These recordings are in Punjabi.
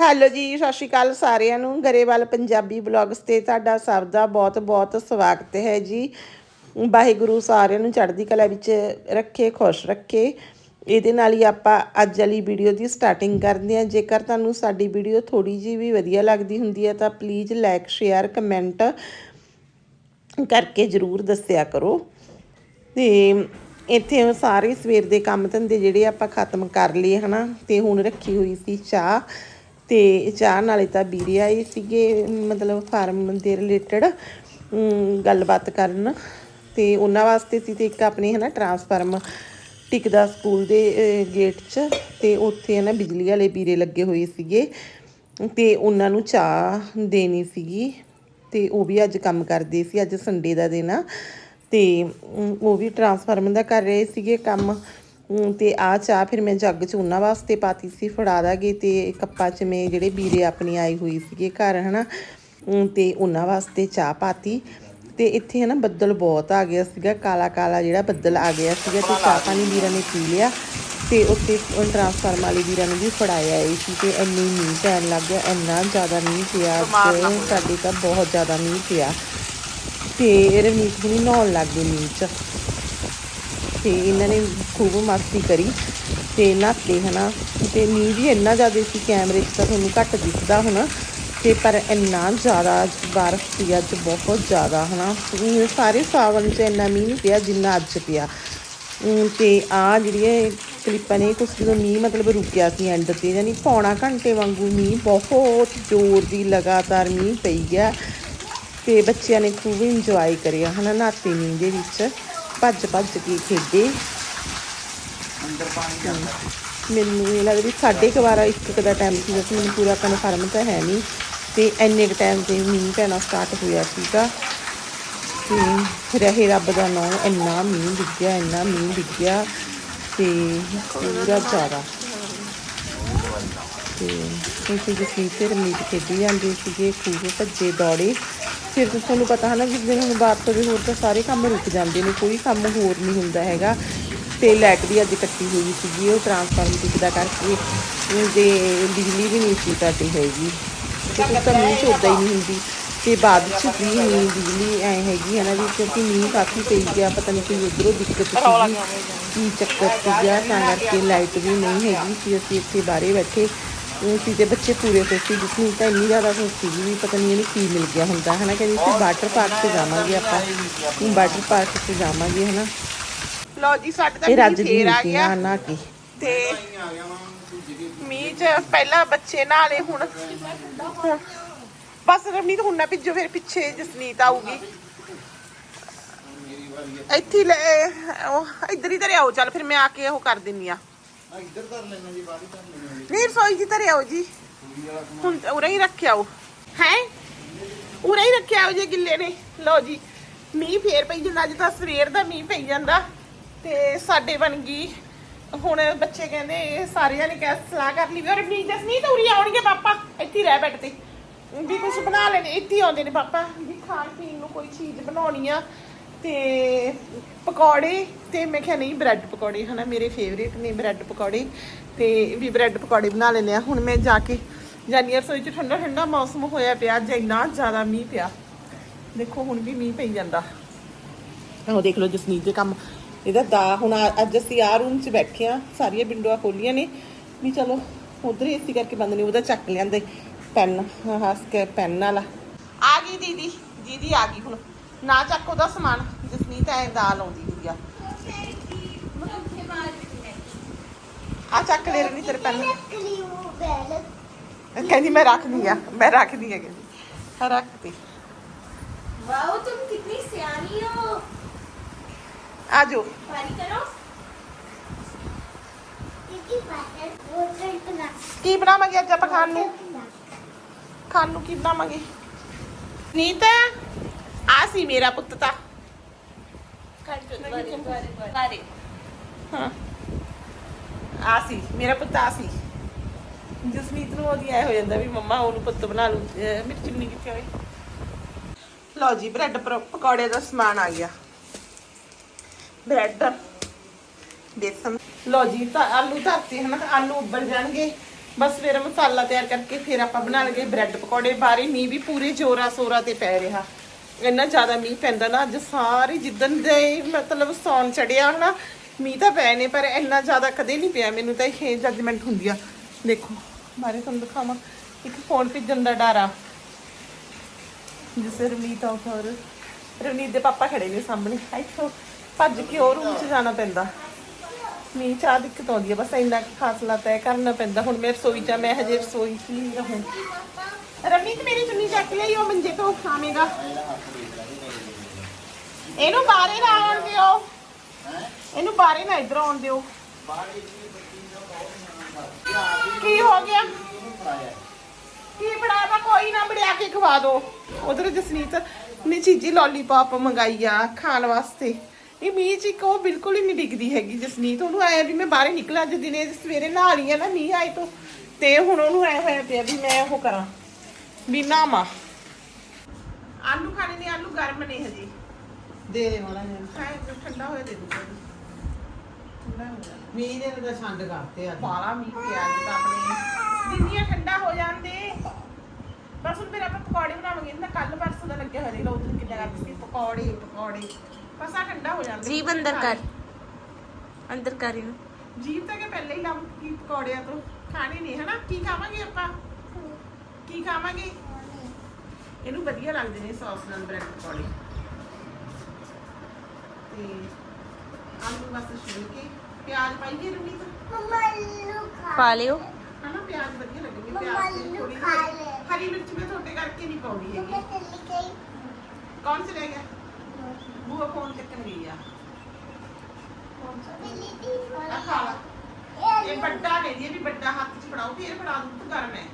ਹੈਲੋ ਜੀ, ਸਤਿ ਸ਼੍ਰੀ ਅਕਾਲ ਸਾਰਿਆਂ ਨੂੰ। ਗਰੇਵਾਲ ਪੰਜਾਬੀ ਬਲੌਗਸ ਤੇ ਤੁਹਾਡਾ ਸਭ ਦਾ ਬਹੁਤ-ਬਹੁਤ ਸਵਾਗਤ ਹੈ ਜੀ। ਵਾਹਿਗੁਰੂ ਸਾਰਿਆਂ ਨੂੰ ਚੜ੍ਹਦੀ ਕਲਾ ਵਿੱਚ ਰੱਖੇ, ਖੁਸ਼ ਰੱਖੇ। ਇਹਦੇ ਨਾਲ ਹੀ ਆਪਾਂ ਅੱਜ ਵਾਲੀ ਵੀਡੀਓ ਦੀ ਸਟਾਰਟਿੰਗ ਕਰਦੇ ਹਾਂ। ਜੇਕਰ ਤੁਹਾਨੂੰ ਸਾਡੀ ਵੀਡੀਓ ਥੋੜੀ ਜਿਹੀ ਵੀ ਵਧੀਆ ਲੱਗਦੀ ਹੁੰਦੀ ਹੈ, ਤਾਂ ਪਲੀਜ਼ ਲਾਈਕ ਸ਼ੇਅਰ ਕਮੈਂਟ ਕਰਕੇ ਜਰੂਰ ਦੱਸਿਆ ਕਰੋ। ਤੇ ਇੱਥੇ ਸਾਰੇ ਸਵੇਰ ਦੇ ਕੰਮ ਧੰਦੇ ਜਿਹੜੇ ਆਪਾਂ ਖਤਮ ਕਰ ਲਏ, ਹਨਾ? ਤੇ ਹੁਣ ਰੱਖੀ ਹੋਈ ਸੀ ਚਾਹ। ਤੇ ਚਾਹ ਨਾਲੇ ਤਾਂ ਵੀਰੇ ਆਏ ਸੀਗੇ, ਮਤਲਬ ਫਾਰਮ ਦੇ ਰਿਲੇਟਡ ਗੱਲਬਾਤ ਕਰਨ। ਤੇ ਉਹਨਾਂ ਵਾਸਤੇ ਸੀ ਤੇ ਇੱਕ ਆਪਣੇ ਹਨਾ ਟਰਾਂਸਫਾਰਮ ਟਿਕਦਾ ਸਕੂਲ ਦੇ ਗੇਟ 'ਚ ਤੇ ਉੱਥੇ ਹਨਾ ਬਿਜਲੀ ਵਾਲੇ ਵੀਰੇ ਲੱਗੇ ਹੋਏ ਸੀਗੇ। ਤੇ ਉਹਨਾਂ ਨੂੰ ਚਾਹ ਦੇਣੀ ਸੀਗੀ ਤੇ ਉਹ ਵੀ ਅੱਜ ਕੰਮ ਕਰਦੇ ਸੀ, ਅੱਜ ਸੰਡੇ ਦਾ ਦਿਨ ਆ। ਤੇ ਉਹ ਵੀ ਟਰਾਂਸਫਾਰਮਰ ਦਾ ਕਰ ਰਹੇ ਸੀਗੇ ਕੰਮ। ਤੇ ਆ ਚਾਹ ਫਿਰ ਮੈਂ ਜੱਗ ਚ ਉਹਨਾਂ ਵਾਸਤੇ ਪਾਤੀ ਸੀ ਫੜਾ ਦਾਂਗੇ ਤੇ ਕੱਪਾਂ ਚ ਮੈਂ ਜਿਹੜੇ ਵੀਰੇ ਆਪਣੀ ਆਈ ਹੋਈ ਸੀਗੇ ਘਰ ਹਨਾ? ਤੇ ਉਹਨਾਂ ਵਾਸਤੇ ਚਾਹ ਪਾਤੀ। ਤੇ ਇੱਥੇ ਹਨਾ ਬੱਦਲ ਬਹੁਤ ਆ ਗਿਆ ਸੀਗਾ ਕਾਲਾ ਕਾਲਾ ਜਿਹੜਾ ਬੱਦਲ ਆ ਗਿਆ ਸੀਗਾ ਤੇ ਚਾਹ ਪਾਣੀ ਵੀਰਾਂ ਨੇ ਪੀ ਲਿਆ। ਤੇ ਉੱਥੇ ਟਰਾਂਸਫਾਰਮ ਵਾਲੇ ਵੀਰਾਂ ਨੂੰ ਵੀ ਫੜਾਇਆ ਇਹ ਸੀ ਤੇ ਇੰਨੀ ਮੀਂਹ ਪੈਣ ਲੱਗ ਗਿਆ ਇੰਨਾ ਜ਼ਿਆਦਾ ਮੀਂਹ ਪਿਆ ਅੱਜ ਸਾਡੇ ਤਾਂ ਬਹੁਤ ਜ਼ਿਆਦਾ ਮੀਂਹ ਪਿਆ। ਤੇ ਰਵਨੀਤ ਹੁਣੀ ਨਹਾਉਣ ਲੱਗ ਗਏ ਮੀਂਹ 'ਚ। ਤੇ ਇਹਨਾਂ ਨੇ ਖੂਬ ਮਸਤੀ ਕਰੀ ਤੇ ਨਹਾਤੇ ਹਨਾ। ਤੇ ਮੀਂਹ ਵੀ ਇੰਨਾ ਜ਼ਿਆਦਾ ਸੀ ਕੈਮਰੇ 'ਚ ਤਾਂ ਤੁਹਾਨੂੰ ਘੱਟ ਦਿਖਦਾ ਹੋਣਾ। ਤੇ ਪਰ ਇੰਨਾ ਜ਼ਿਆਦਾ ਬਾਰਿਸ਼ ਸੀ, ਅੱਜ ਬਹੁਤ ਜ਼ਿਆਦਾ ਹਨਾ। ਅਮ ਸਾਰੇ ਸਾਵਨ 'ਚ ਇੰਨਾ ਮੀਂਹ ਨਹੀਂ ਪਿਆ ਜਿੰਨਾ ਅੱਜ ਪਿਆ। ਅਮ ਤੇ ਆ ਜਿਹੜੀਆਂ ਕਲਿੱਪਾਂ ਨੇ, ਕੁਛ ਜਦੋਂ ਮੀਂਹ ਮਤਲਬ ਰੁਕਿਆ ਸੀ ਐਂਡ ਤੇ, ਯਾਨੀ ਪੌਣਾ ਘੰਟੇ ਵਾਂਗੂ ਮੀਂਹ, ਬਹੁਤ ਜ਼ੋਰ ਦੀ ਲਗਾਤਾਰ ਮੀਂਹ ਪਈ ਗਿਆ ਤੇ ਬੱਚਿਆਂ ਨੇ ਖੂਬ ਇੰਜੋਏ ਕਰਿਆ ਹਨਾ ਨਾਤੇ ਮੀਂਹ ਦੇ ਵਿੱਚ। ਭੱਜ ਭੱਜ ਕੇ ਖੇਡੇ। ਮੈਨੂੰ ਇਹ ਲੱਗਦਾ ਵੀ ਸਾਢੇ ਕੁ ਬਾਰਾਂ ਇੱਕ ਕੁ ਦਾ ਟਾਈਮ ਸੀ ਵੈਸੇ ਮੈਨੂੰ ਪੂਰਾ ਕਨਫਰਮ ਤਾਂ ਹੈ ਨਹੀਂ। ਤੇ ਇੰਨੇ ਕੁ ਟਾਈਮ ਤੇ ਮੀਂਹ ਪੈਣਾ ਸਟਾਰਟ ਹੋਇਆ ਸੀਗਾ। ਤੇ ਰਹੇ ਰੱਬ ਦਾ ਨਾਮ ਇੰਨਾ ਮੀਂਹ ਡਿੱਗਿਆ ਇੰਨਾ ਮੀਂਹ ਡਿੱਗਿਆ। ਤੇ ਪੂਰਾ ਜ਼ਿਆਦਾ। ਤੇ ਇਸੇ ਜਿਸ ਤੇ ਰਮੀਤ ਖੇਡੀ ਜਾਂਦੇ ਸੀਗੇ ਖੂਹ ਭੱਜੇ ਦੌੜੇ। ਫਿਰ ਤਾਂ ਤੁਹਾਨੂੰ ਪਤਾ ਹੈ ਨਾ ਜਿਸ ਦਿਨ ਹੁਣ ਬਾਤ ਹੋਵੇ ਹੋਰ ਤਾਂ ਸਾਰੇ ਕੰਮ ਰੁਕ ਜਾਂਦੇ ਨੇ, ਕੋਈ ਕੰਮ ਹੋਰ ਨਹੀਂ ਹੁੰਦਾ ਹੈਗਾ। ਤੇ ਲਾਈਟ ਵੀ ਅੱਜ ਕੱਟੀ ਹੋਈ ਸੀਗੀ, ਉਹ ਟਰਾਂਸਫਾਰਮ ਟਿਕਦਾ ਕਰਕੇ ਤੇ ਬਿਜਲੀ ਵੀ ਨਹੀਂ ਸੀ ਕੱਟੀ ਹੈਗੀ। ਤੇ ਕੁਝ ਤਾਂ ਮੀਂਹ 'ਚ ਹੀ ਨਹੀਂ ਹੁੰਦੀ। ਤੇ ਬਾਅਦ ਚ ਵੀ ਨਹੀਂ ਬਿਜਲੀ ਐ ਹੈਗੀ ਹੈ ਨਾ ਵੀ ਕਿਉਂਕਿ ਮੀਂਹ ਕਾਫੀ ਪਈ ਗਿਆ, ਪਤਾ ਨਹੀਂ ਕੋਈ ਉਧਰੋਂ ਦਿੱਕਤ ਸੀਗੀ, ਕੀ ਚੱਕਰ ਸੀਗਾ, ਤਾਂ ਕਰਕੇ ਲਾਈਟ ਵੀ ਨਹੀਂ ਹੈਗੀ ਸੀ ਅਸੀਂ ਇੱਥੇ ਬਾਹਰੇ ਬੈਠੇ। ਉਹ ਸੀ ਤੇ ਬੱਚੇ ਪੂਰੇ ਖੁਸ਼ ਸੀ ਜਿਸ ਨੂੰ ਤਾਂ ਇੰਨੀ ਜ਼ਿਆਦਾ ਖੁਸ਼ ਸੀਗੀ ਵੀ ਪਤਾ ਨਹੀਂ ਇਹਨੂੰ ਕੀ ਮਿਲ ਗਿਆ ਹੁੰਦਾ ਹੈ ਨਾ ਕਹਿੰਦੀ ਸੀ ਵਾਟਰ ਪਾਰਕ 'ਚ ਜਾਵਾਂਗੇ ਆਪਾਂ। ਵਾਟਰ ਪਾਰਕ 'ਚ ਜਾਵਾਂਗੇ ਹੈ ਨਾ ਲਓ ਜੀ ਸਾਡੇ ਤਾਂ ਇਹ ਰੱਜ ਦੀ ਆ ਸੀ ਗਿਆ। ਨਾ ਨਾ ਕੀ। ਤੇ ਮੀਂਹ ਚ ਪਹਿਲਾਂ ਬੱਚੇ ਨਾਲੇ ਹੁਣ ਬਸ ਰਮਨੀਤ ਹੁਣ ਨਾ ਭਿੱਜੋ ਫਿਰ ਪਿੱਛੇ ਜਸਨੀਤ ਆਊਗੀ। ਇੱਥੇ ਲੈ ਉਹ ਇੱਧਰ ਹੀ ਆਓ ਚੱਲ ਫਿਰ ਮੈਂ ਆ ਕੇ ਉਹ ਕਰ ਦਿੰਨੀ ਆ। ਨਹੀਂ ਰਸੋਈ ਜੀ ਧਰੇ ਆਓ ਜੀ। ਹੁਣ ਉਰੇ ਹੀ ਰੱਖਿਆ ਉਹ ਹੈ? ਉਰੇ ਹੀ ਰੱਖਿਆ ਉਹ ਜੇ ਗਿੱਲੇ ਨੇ। ਲਓ ਜੀ, ਮੀਂਹ ਫੇਰ ਪਈ ਜਾਂਦਾ, ਅੱਜ ਤਾਂ ਸਵੇਰ ਦਾ ਮੀਂਹ ਪਈ ਜਾਂਦਾ। ਤੇ ਸਾਡੇ ਬਣ ਗਈ ਹੁਣ ਬੱਚੇ ਕਹਿੰਦੇ ਸਾਰਿਆਂ ਨੇ ਕਿਹਾ ਸਲਾਹ ਕਰ ਲਈ ਵੀ, ਔਰ ਮੀਂਹ ਜਸ ਨਹੀਂ ਤਾਂ ਉਰੀ ਆਉਣਗੇ ਪਾਪਾ, ਇੱਥੇ ਹੀ ਰਹਿ ਬੈਠ ਤੇ। ਵੀ ਕੁਝ ਬਣਾ ਲੈਣੇ, ਇੱਥੇ ਹੀ ਆਉਂਦੇ ਨੇ ਪਾਪਾ। ਵੀ ਖਾਣ ਪੀਣ ਨੂੰ ਕੋਈ ਚੀਜ਼ ਬਣਾਉਣੀ ਆ। ਤੇ ਪਕੌੜੇ ਤੇ ਮੈਂ ਕਿਹਾ ਨਹੀਂ, ਬ੍ਰੈਡ ਪਕੌੜੇ ਹਨਾ, ਮੇਰੇ ਫੇਵਰੇਟ ਨੇ ਬ੍ਰੈਡ ਪਕੌੜੇ। ਤੇ ਵੀ ਬ੍ਰੈਡ ਪਕੌੜੇ ਬਣਾ ਲੈਣੇ ਆ ਹੁਣ ਮੈਂ ਜਾ ਕੇ ਜਾਨੀ ਰਸੋਈ ਚ ਠੰਡਾ ਠੰਡਾ ਮੌਸਮ ਹੋਇਆ ਪਿਆ, ਅੱਜ ਇੰਨਾ ਜ਼ਿਆਦਾ ਮੀਂਹ ਪਿਆ। ਦੇਖੋ, ਹੁਣ ਵੀ ਮੀਂਹ ਪਈ ਜਾਂਦਾ। ਉਹ ਦੇਖ ਲਓ ਜਸਨੀਤ ਦੇ ਕੰਮ। ਇਹਦਾ ਦਾ ਹੁਣ ਅੱਜ ਅਸੀਂ ਆ ਰੂਮ 'ਚ ਬੈਠੇ ਆ ਸਾਰੀਆਂ ਵਿੰਡੋਆਂ ਖੋਲੀਆਂ ਨੇ। ਵੀ ਚਲੋ, ਉਧਰ ਹੀ ਏਸੀ ਕਰਕੇ ਬੰਦ ਨੇ, ਉਹਦਾ ਚੱਕ ਲਿਆਂਦੇ। ਪੈਨ ਹਾਂ ਕੇ ਪੈਨ ਵਾਲਾ। ਆ ਗਈ ਦੀਦੀ ਦੀਦੀ ਆ ਗਈ ਹੁਣ। ਨਾ ਚੱਕ ਉਹਦਾ ਸਮਾਨ ਜਸਮੀਤ ਐ ਦਾਲ ਆਉਂਦੀ ਹੁੰਦੀ ਆ। ਆ ਚੱਕ ਲੈ ਰਹੀ ਤੇਰੇ ਪੈਨ। ਕਹਿੰਦੀ ਮੈਂ ਰੱਖਦੀ ਆ ਮੈਂ ਰੱਖਦੀ ਆ ਕਹਿੰਦੀ। ਰੱਖਦੀ ਵਾਓ ਤੁਮ ਕਿੰਨੀ ਸਿਆਣੀ ਹੋ। ਆ ਜਾਓ। ਪਾਰੀ ਕਰੋ। ਕੀ ਬਣਾਵਾਂਗੇ ਅੱਜ ਆਪਾਂ ਖਾਣ ਨੂੰ? ਖਾਣ ਨੂੰ ਕੀ ਬਣਾਵਾਂਗੇ? ਨੀਤ? ਸੀ ਮੇਰਾ ਪੁੱਤ ਤਾਂ। बारे ਹਾਂ। ਆ ਸੀ ਮੇਰਾ ਪੁੱਤ ਆ ਸੀ। ਜਸਮੀਤ ਨੂੰ ਉਹਦੀ ਐ ਹੋ ਜਾਂਦਾ ਵੀ ਮੰਮਾ ਉਹਨੂੰ ਪੁੱਤ ਬਣਾ ਲੂ ਮੇਰੀ ਚੁੰਨੀ ਕਿੱਥੇ ਹੋਈ ਲਓ ਜੀ ਬ੍ਰੈਡ ਪਕੌੜੇ ਦਾ ਸਮਾਨ ਆ ਗਿਆ। ਬ੍ਰੈਡ ਬੇਸਨ। ਲਓ ਜੀ ਤਾਂ ਆਲੂ ਧਰਤੇ ਹਨ ਆਲੂ ਉੱਬਲ ਜਾਣਗੇ। ਬਸ ਫਿਰ ਮਸਾਲਾ ਤਿਆਰ ਕਰਕੇ ਫਿਰ ਆਪਾਂ ਬਣਾ ਲਗੇ ਬ੍ਰੈਡ ਪਕੌੜੇ। ਬਾਰੇ ਮੀਂਹ ਵੀ ਪੂਰੇ ਜੋਰਾ ਸੋਰਾ ਤੇ ਪੈ ਰਿਹਾ। ਇੰਨਾ ਜ਼ਿਆਦਾ ਮੀਂਹ ਪੈਂਦਾ ਨਾ, ਅੱਜ ਸਾਰੇ ਜਿੱਦਣ ਦੇ ਮਤਲਬ ਸੌਣ ਚੜਿਆ ਹਨਾ, ਮੀਂਹ ਤਾਂ ਪੈ ਨੇ, ਪਰ ਇੰਨਾ ਜ਼ਿਆਦਾ ਕਦੇ ਨਹੀਂ ਪਿਆ, ਮੈਨੂੰ ਤਾਂ ਇਹ ਜੱਜਮੈਂਟ ਹੁੰਦੀ ਆ। ਦੇਖੋ ਬਾਰੇ ਤੁਹਾਨੂੰ ਦਿਖਾਵਾਂ, ਇੱਕ ਫੋਨ ਭੇਜਣ ਦਾ ਡਰ ਆ। ਜਿਸੇ ਰਵਨੀਤ ਆਉਟ ਹੋਰ ਰਵਨੀਤ ਦੇ ਪਾਪਾ ਖੜੇ ਨੇ ਸਾਹਮਣੇ ਇੱਥੋਂ ਭੱਜ ਕੇ ਉਹ ਰੂਮ 'ਚ ਜਾਣਾ ਪੈਂਦਾ। ਮੀਂਹ ਚਾਹ ਦਿੱਕਤ ਆਉਂਦੀ ਹੈ ਬਸ ਇੰਨਾ ਕੁ ਫਾਸਲਾ ਤੈਅ ਕਰਨਾ ਪੈਂਦਾ। ਹੁਣ ਮੈਂ ਰਸੋਈ 'ਚ ਮੈਂ ਹਜੇ ਰਸੋਈ 'ਚ ਹੀ ਰਹੂੰ। ਰਵਨੀਤ ਮੇਰੀ ਚੁੰਨੀ ਚੱਕ ਲਈ, ਉਹ ਮੰਜੇ ਤੋਂ ਖਾਵੇਂਗਾ ਇਹਨੂੰ ਬਾਹਰੇ ਨਾ ਆਉਣ ਦਿਓ। ਇਹਨੂੰ ਬਾਹਰੇ ਨਾ ਇੱਧਰ ਆਉਣ ਦਿਓ। ਕੀ ਹੋ ਗਿਆ? ਕੀ ਬਣਾਵਾ? ਕੋਈ ਨਾ, ਬੜਿਆ ਕੇ ਖਵਾ ਦੋ। ਉਧਰ ਜਸਨੀਤ ਨੇ ਚੀਜ਼ੀ ਲੋਲੀਪੌਪ ਮੰਗਾਈ ਆ ਖਾਣ ਵਾਸਤੇ। ਇਹ ਮੀਂਹ ਚ ਇੱਕ ਬਿਲਕੁਲ ਹੀ ਨਹੀਂ ਡਿੱਗਦੀ ਹੈਗੀ ਜਸਨੀਤ। ਉਹਨੂੰ ਆਇਆ ਵੀ ਮੈਂ ਬਾਹਰੇ ਨਿਕਲਾਂ ਅੱਜ ਦਿਨੇ ਸਵੇਰੇ ਨਹਾ ਲਈ ਆ ਨਾ ਮੀਂਹ ਆਏ ਤੋਂ, ਤੇ ਹੁਣ ਉਹਨੂੰ ਐ ਹੋਇਆ ਪਿਆ ਵੀ ਮੈਂ ਉਹ ਕਰਾਂ। ਬੀਨਾ ਮਾ। ਆਲੂ ਖਾਣੇ ਨੇ ਆਲੂ ਗਰਮ ਨੇ ਹਜੇ। ਦੇ ਦੇ ਮਾੜਾ ਜਿਹਾ। ਖਾਏ ਜੋ ਠੰਡਾ ਹੋਇਆ ਦੇ ਦੂਗਾ। ਠੰਡਾ ਮੀਂਹ ਨੇ ਤਾਂ ਛੰਦ ਕਰਤੇ ਅੱਜ। ਬਾਲਾ ਮੀਂਹ ਪਿਆ ਅੱਜ ਤਾਂ ਆਪਣੇ। ਦਿਨੀਆਂ ਠੰਡਾ ਹੋ ਜਾਂਦੇ। ਬਸ ਹੁਣ ਫਿਰ ਆਪਾਂ ਪਕੌੜੇ ਬਣਾਵਾਂਗੇ। ਨਾ ਕੱਲ ਪਰਸੋਂ ਦਾ ਲੱਗਿਆ ਹੋਇਆ ਦੇਖੋ ਉਧਰ ਕਿੰਨਾ ਕਰਦੇ ਸੀ ਪਕੌੜੇ ਪਕੌੜੇ। ਬਸ ਆ ਠੰਡਾ ਹੋ ਜਾਂਦਾ। ਜੀਬ ਅੰਦਰ ਕਰ। ਅੰਦਰ ਕਰ ਇਹਨੂੰ। ਜੀਬ ਤਾਂ ਕਿ ਪਹਿਲੇ ਹੀ ਲੱਭ ਗਈ ਪਕੌੜਿਆਂ ਤੋਂ। ਖਾਣੇ ਨਹੀਂ ਹਨਾ? ਕੀ ਖਾਵਾਂਗੇ ਆਪਾਂ? ਕੀ ਖਾਵਾਂਗੇ? ਇਹਨੂੰ ਵਧੀਆ ਲੱਗਦੇ ਨੇ ਸੌਸ ਨਾਲ ਬ੍ਰੈਡ ਪਕੌੜੇ। ਤੇ ਆਲੂ ਬਸ ਛਿਲ ਕੇ ਪਿਆਜ਼ ਪਾਈਏ ਰਮੀ ਮੰਮਾ ਆਲੂ ਖਾ ਪਾ ਲਿਓ। ਹਨਾ ਪਿਆਜ਼ ਵਧੀਆ ਲੱਗੂਗੀ ਪਿਆਜ਼ ਦੀ ਥੋੜੀ ਹਰੀ ਮਿਰਚ ਮੈਂ ਤੁਹਾਡੇ ਕਰਕੇ ਨਹੀਂ ਪਾਉਂਦੀ ਹੈਗੀ। ਕੌਣ ਚਲੇ ਗਿਆ? ਬੂਆ ਫੋਨ ਚੱਕਣ ਗਈ ਆ। ਇਹ ਵੱਡਾ ਲੈ ਲਈ ਵੀ ਵੱਡਾ ਹੱਥ 'ਚ ਫੜਾਓ ਫੇਰ ਫੜਾ ਦੂੰ ਤੂੰ ਗਰਮ ਹੈ।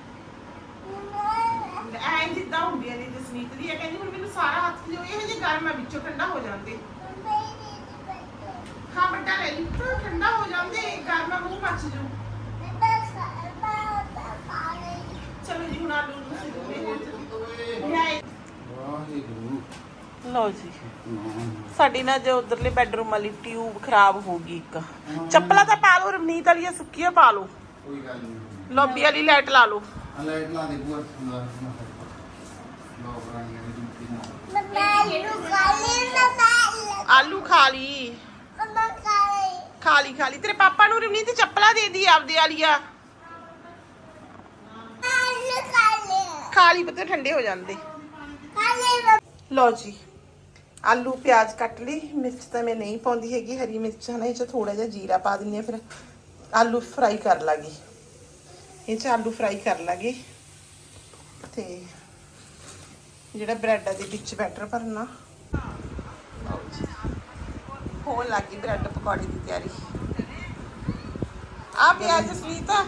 ਐ ਜਿੱਦਾਂ ਹੁੰਦੀਆਂ ਨੇ ਜਸਨੀਤ ਦੀ ਇਹ ਕਹਿੰਦੀ ਹੁਣ ਮੈਨੂੰ ਸਾਰਾ ਹੱਥ ਲਿਓ ਇਹ ਜੇ ਗਰਮ ਹੈ ਵਿੱਚੋਂ ਠੰਡਾ ਹੋ ਜਾਂਦੇ। ਹਾਂ ਵੱਡਾ ਲੈ ਲਈ। ਤਾਂ ਠੰਡਾ ਹੋ ਜਾਂਦੇ ਗਰਮ ਹੈ ਮੂੰਹ ਮੱਚ ਜੂ ਚਲੋ ਜੀ ਹੁਣ ਆਲੂ ਨੂੰ ਸਿੱਧੇ ਵਾਹਿਗੁਰੂ। ਲਓ ਜੀ। ਸਾਡੀ ਨਾ ਜੋ ਉਧਰਲੇ ਬੈਡਰੂਮ ਵਾਲੀ ਟਿਊਬ ਖਰਾਬ ਹੋ ਗਈ ਇੱਕ। ਚੱਪਲਾਂ ਤਾਂ ਪਾ ਲਓ ਰਵਨੀਤ ਵਾਲੀਆਂ ਸੁੱਕੀਆਂ ਪਾ ਲਓ। ਕੋਈ ਗੱਲ ਨਹੀਂ। ਲੌਬੀ ਵਾਲੀ ਲਾਈਟ ਲਾ ਲਓ। ਆ ਲਾਈਟ ਲਾ ਦੇ ਬੂਆ ਠੰਡਾ ਲੋ ਬਰਾਂਗੇ ਦੀ ਜੁੱਤੀ ਨਾ। ਆਲੂ ਖਾ ਲਈ। ਖਾ ਲਈ ਖਾ ਲਈ। ਤੇਰੇ ਪਾਪਾ ਨੂੰ ਰਵਨੀਤ ਚੱਪਲਾਂ ਦੇ ਦੀ ਆਪਦੇ ਵਾਲੀਆਂ। ਖਾ ਲਈ ਪਤਾ, ਠੰਡੇ ਹੋ ਜਾਂਦੇ। ਲਓ ਜੀ, ਆਲੂ ਪਿਆਜ਼ ਕੱਟ ਲਈ। ਮਿਰਚ ਤਾਂ ਮੈਂ ਨਹੀਂ ਪਾਉਂਦੀ ਹੈਗੀ, ਹਰੀ ਮਿਰਚ ਹਨਾ ਇਹ ਚ ਥੋੜਾ ਜਿਹਾ ਜੀਰਾ ਪਾ ਦਿੰਨੀ ਆ ਫਿਰ। ਆਲੂ ਫਰਾਈ ਕਰ ਲਾਂਗੇ। ਇਹ ਚ ਆਲੂ ਫਰਾਈ ਕਰ ਲਾਂਗੇ। ਤੇ ਜਿਹੜਾ ਬ੍ਰੈਡ ਦੇ ਵਿੱਚ ਬੈਟਰ ਭਰਨਾ। ਹੋਣ ਲੱਗੀ ਬ੍ਰੈਡ ਪਕੌੜੇ ਦੀ ਤਿਆਰੀ। ਆ ਪਿਆਜ਼ ਸਵੀਤਾ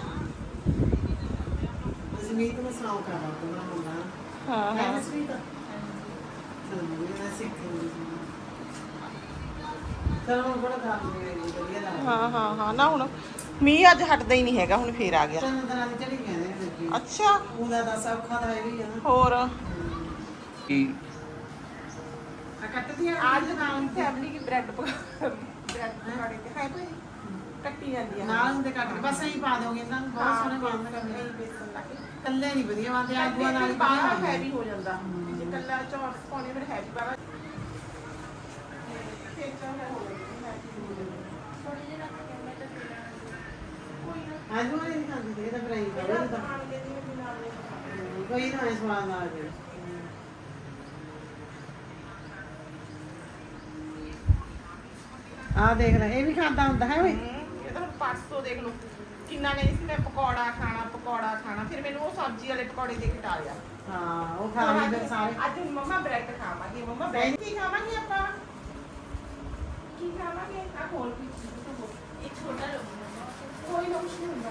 ਜ਼ਮੀਨ ਨੂੰ ਸੁਣਾਓ ਕਰਾ ਹੁੰਦਾ ਹਾਂ ਹੈ। ਦਾ ਹਾਂ ਹਾਂ ਹਾਂ। ਨਾ ਹੁਣ ਮੀਂਹ ਅੱਜ ਹਟਦਾ ਹੀ ਨਹੀਂ ਹੈਗਾ ਹੁਣ ਫੇਰ ਆ ਗਿਆ। ਤਿੰਨ ਦਿਨਾਂ ਦੀ ਚੜੀ ਗਏ ਨੇ ਫਿਰ ਜੀ ਅੱਛਾ। ਉਹਦਾ ਤਾਂ ਸੌਖਾ ਦਾ ਹੈਗਾ ਹੀ ਆ ਨਾ। ਹੋਰ? ਕੀ? ਆ ਕੱਟਦੀਆਂ ਅੱਜ ਨਾਲ ਫੈਮਿਲੀ ਕੀ ਬ੍ਰੈਡ ਪਕਾ ਬ੍ਰੈਡ ਪਕਾੜੇ ਤੇ ਖਾਏ ਭਾਈ ਕੱਟੀ ਜਾਂਦੀ ਆ। ਨਾਲ ਦੇ ਕੱਟ ਬਸ ਐਂ ਪਾ ਦੋਗੇ ਇਹਨਾਂ ਨੂੰ ਬਹੁਤ ਸੋਹਣੇ ਬੰਦ ਕਰਨੇ ਬੇਸਨ ਲਾ ਕੇ। ਕੱਲੇ ਨਹੀਂ ਵਧੀਆ ਬੰਦੇ ਆਗੂਆਂ ਨਾਲ ਪਾਣਾ ਹੈਵੀ ਹੋ ਜਾਂਦਾ। ਜੇ ਕੱਲਾ ਚੌਰ ਪਾਉਣੇ ਫਿਰ ਹੈਵੀ ਬਾਰਾ ਫੇਰ ਚੌਰ ਹੋ ਜਾਂਦਾ ਆਗੂਆਂ ਨਹੀਂ ਖਾਂਦੇ ਇਹ ਤਾਂ ਫਰਾਈ ਕਰੋ ਤਾਂ। ਕੋਈ ਨਾ ਇਸ ਵਾਰ ਨਾਲ ਜੇ ਆ ਦੇਖ ਲੈ ਇਹ ਵੀ ਖਾਂਦਾ ਹੁੰਦਾ ਹੈ ਓਏ। ਇਹ ਤਾਂ ਹੁਣ ਪਰਸੋਂ ਦੇਖ ਲਓ। ਕਿੰਨਾ ਨੇ ਇਸ ਨੇ ਪਕੌੜਾ ਖਾਣਾ ਪਕੌੜਾ ਖਾਣਾ। ਫਿਰ ਮੈਨੂੰ ਉਹ ਸਬਜ਼ੀ ਵਾਲੇ ਪਕੌੜੇ ਦੇ ਕੇ ਟਾਲਿਆ। ਹਾਂ ਉਹ ਖਾ ਲੈਂਦੇ ਸਾਰੇ। ਅੱਜ ਮੰਮਾ ਬ੍ਰੈਡ ਖਾਵਾਂਗੇ ਮੰਮਾ ਬ੍ਰੈਡ ਕੀ ਖਾਵਾਂਗੇ ਆਪਾਂ? ਕੀ ਖਾਵਾਂਗੇ? ਆ ਖੋਲ ਵੀ ਇਹ ਛੋਟਾ ਲੋ ਕੋਈ ਨਾ ਕੁਛ ਨਹੀਂ ਹੁੰਦਾ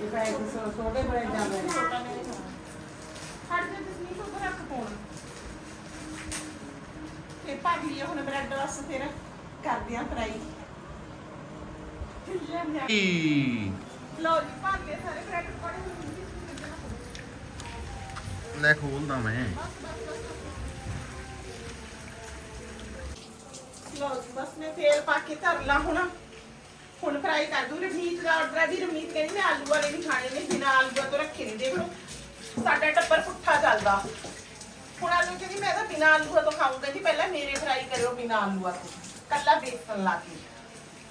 ਇਹ ਪੈਕ ਛੋਟੇ ਬੜੇ ਜਾਂਦੇ ਨੇ ਛੋਟਾ ਨਹੀਂ ਖਾਣਾ ਹਟ ਜਾ ਤੁਸੀਂ ਉੱਧਰ ਰੱਖ ਫੋਨ ਤੇ ਭਾਗ ਲਿਆ ਹੁਣ ਬ੍ਰੈਡ ਰਸ ਫਿਰ ਕਰਦੇ ਆ ਫਰਾਈ ਲੋ ਜੀ ਭਾਗ ਗਏ ਸਾਰੇ ਬ੍ਰੈਡ ਪਕੌੜੇ ਲੈ ਖੋਲਦਾ ਮੈਂ। ਲੋ ਜੀ, ਬਸ ਮੈਂ ਤੇਲ ਪਾ ਕੇ ਧਰ ਲਾ ਹੁਣ। ਹੁਣ ਫਰਾਈ ਕਰ ਦੂੰ ਰਮਨੀਤ ਦਾ ਆਰਡਰ ਆ ਜੀ ਰਮਨੀਤ ਕਹਿੰਦੀ ਮੈਂ ਆਲੂ ਵਾਲੇ ਵੀ ਖਾਣੇ ਨੇ ਬਿਨਾਂ ਆਲੂਆਂ ਤੋਂ ਰੱਖੇ ਨਹੀਂ ਦੇਖ। ਸਾਡਾ ਟੱਬਰ ਪੁੱਠਾ ਚੱਲਦਾ। ਹੁਣ ਆਲੂ ਕਹਿੰਦੀ ਮੈਂ ਤਾਂ ਬਿਨਾਂ ਆਲੂਆਂ ਤੋਂ ਖਾਊਂ ਕਹਿੰਦੀ ਪਹਿਲਾਂ ਮੇਰੇ ਫਰਾਈ ਕਰਿਓ ਬਿਨਾਂ ਆਲੂਆਂ ਤੋਂ। ਕੱਲਾ ਬੇਸਨ ਲਾ ਕੇ।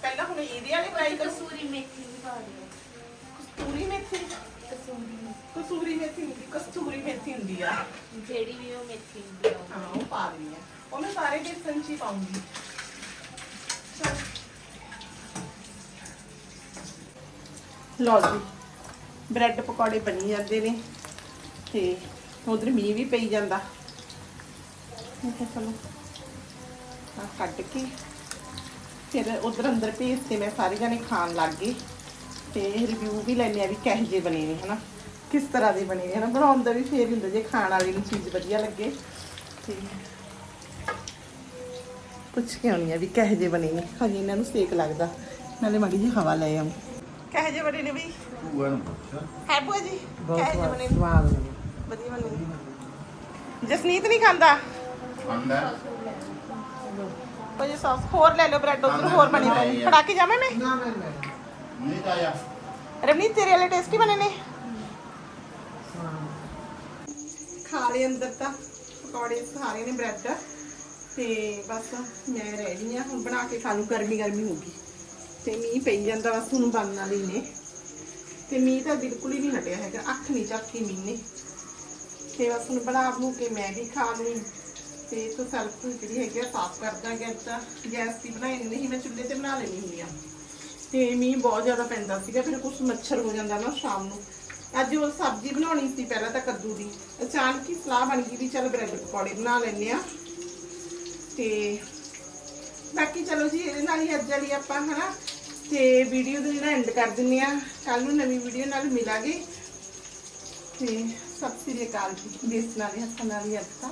ਪਹਿਲਾਂ ਹੁਣ ਇਹਦੇ ਵਾਲੇ ਫਰਾਈ ਕਰ। ਕਸੂਰੀ ਮੇਥੀ ਵੀ ਪਾ ਦਿਓ। ਕਸੂਰੀ ਮੇਥੀ? ਕਸੂਰੀ ਕਸੂਰੀ ਮੇਥੀ ਹੁੰਦੀ ਕਸਤੂਰੀ ਮੇਥੀ ਹੁੰਦੀ ਆ। ਜਿਹੜੀ ਵੀ ਉਹ ਮੇਥੀ ਹੁੰਦੀ ਆ। ਹਾਂ ਉਹ ਪਾ ਦਿੰਦੀ ਆ। ਉਹ ਮੈਂ ਸਾਰੇ ਬੇਸਨ ਚ ਹੀ ਪਾਉਂਗੀ। ਲਓ ਜੀ, ਬ੍ਰੈਡ ਪਕੌੜੇ ਬਣੀ ਜਾਂਦੇ ਨੇ ਤੇ ਉਧਰ ਮੀਂਹ ਵੀ ਪਈ ਜਾਂਦਾ। ਮੈਂ ਕਿਹਾ ਚਲੋ ਆ ਕੱਢ ਕੇ ਫਿਰ ਉਧਰ ਅੰਦਰ ਭੇਜ ਕੇ ਮੈਂ ਸਾਰੇ ਜਣੇ ਖਾਣ ਲੱਗ ਗਏ ਤੇ ਰਿਵਿਊ ਵੀ ਲੈਣੇ ਆ ਵੀ ਕਿਹੋ ਜਿਹੇ ਬਣੇ ਨੇ, ਹਨਾ? ਕਿਸ ਤਰ੍ਹਾਂ ਦੇ ਬਣੇ ਨੇ, ਹਨਾ? ਬਣਾਉਣ ਦਾ ਵੀ ਫੇਰ ਹੀ ਹੁੰਦਾ ਜੇ ਖਾਣ ਵਾਲੀ ਨੂੰ ਚੀਜ਼ ਵਧੀਆ ਲੱਗੇ ਤੇ ਪੁੱਛ ਕੇ ਆਉਣੀ ਆ ਵੀ ਕਿਹੋ ਜਿਹੇ ਬਣੇ ਨੇ, ਹਜੇ ਇਹਨਾਂ ਨੂੰ ਸੇਕ ਲੱਗਦਾ, ਨਾਲੇ ਮਾੜੀ ਜੀ ਹਵਾ ਲੈ ਆਉਂ ਕਿਹੋ ਜਿਹੇ ਬਣੇ ਨੇ ਵੀ? ਭੂਆ ਨੂੰ ਪੁੱਛ। ਹੈ ਭੂਆ ਜੀ? ਬਹੁਤ ਕਿਹੋ ਜਿਹੇ ਬਣੇ ਨੇ? ਸਵਾਦ ਬਣੇ ਵਧੀਆ ਬਣੇ ਨੇ। ਜਸਨੀਤ ਨਹੀਂ ਖਾਂਦਾ? ਆਂਦਾ ਉਹ ਜੇ ਸੌਸ ਹੋਰ ਲੈ ਲਓ ਬ੍ਰੈਡ ਉਧਰ ਹੋਰ ਬਣੇ ਨੇ। ਫੜਾ ਕੇ ਜਾਵਾਂ ਮੈਂ? ਨਾ ਮੈਂ ਲੈ ਨਹੀਂ ਰਵਨੀਤ ਤੇਰੇ ਵਾਲੇ ਟੇਸਟੀ ਬਣੇ ਨੇ? ਹਾਂ ਖਾ ਲਏ ਅੰਦਰ ਤਾਂ। ਪਕੌੜੇ ਸਾਰੇ ਨੇ ਬ੍ਰੈਡ। ਤੇ ਬਸ ਮੈਂ ਰੈਡੀ ਆ ਹੁਣ ਬਣਾ ਕੇ ਖਾ ਲੂ ਗਰਮੀ ਗਰਮੀ ਹੋਗੀ ਤੇ ਮੀਂਹ ਪਈ ਜਾਂਦਾ, ਬਸ ਹੁਣ ਬੰਨ ਵਾਲੇ ਨੇ। ਤੇ ਮੀਂਹ ਤਾਂ ਬਿਲਕੁਲ ਹੀ ਨਹੀਂ ਹਟਿਆ ਹੈਗਾ, ਅੱਖ ਨਹੀਂ ਚੱਕੀ ਮੀਂਹ ਨੇ। ਤੇ ਬਸ ਹੁਣ ਬਣਾ ਬੂ ਕੇ ਮੈਂ ਵੀ ਖਾ ਲੂੰ ਤੇ ਤੋਂ ਸੈਲਫ ਜਿਹੜੀ ਹੈਗੀ ਆ, ਸਾਫ਼ ਕਰਦਾ ਗੈਸ ਤਾਂ। ਗੈਸ ਦੀ ਬਣਾਈ ਨਹੀਂ ਮੈਂ ਚੁੱਲ੍ਹੇ ਤੇ ਬਣਾ ਲੈਣੀ ਹੁੰਦੀ ਆ। ਤੇ ਮੀਂਹ ਬਹੁਤ ਜ਼ਿਆਦਾ ਪੈਂਦਾ ਸੀਗਾ, ਫਿਰ ਕੁਝ ਮੱਛਰ ਹੋ ਜਾਂਦਾ ਨਾ ਸ਼ਾਮ ਨੂੰ। ਅੱਜ ਉਹ ਸਬਜ਼ੀ ਬਣਾਉਣੀ ਸੀ ਪਹਿਲਾਂ ਤਾਂ ਕੱਦੂ ਦੀ। ਅਚਾਨਕ ਹੀ ਸਲਾਹ ਬਣ ਗਈ ਵੀ ਚੱਲ ਬ੍ਰੈਡ ਪਕੌੜੇ ਬਣਾ ਲੈਂਦੇ ਆ। ਤੇ ਬਾਕੀ ਚਲੋ ਜੀ, ਇਹਦੇ ਨਾਲ ਹੀ ਅੱਜ ਵਾਲੀ ਆਪਾਂ ਹਨਾ ਤੇ ਵੀਡੀਓ ਦਾ ਜਿਹੜਾ ਐਂਡ ਕਰ ਦਿੰਨੇ ਆ ਕੱਲ ਨੂੰ ਨਵੀਂ ਵੀਡੀਓ ਨਾਲ ਮਿਲਾਂਗੇ। ਤੇ ਸਤਿ ਸ੍ਰੀ ਅਕਾਲ ਜੀ। ਦੇਸ ਵਾਲੇ ਹੱਥਾਂ ਨਾਲ ਹੀ ਅੱਜ ਤਾਂ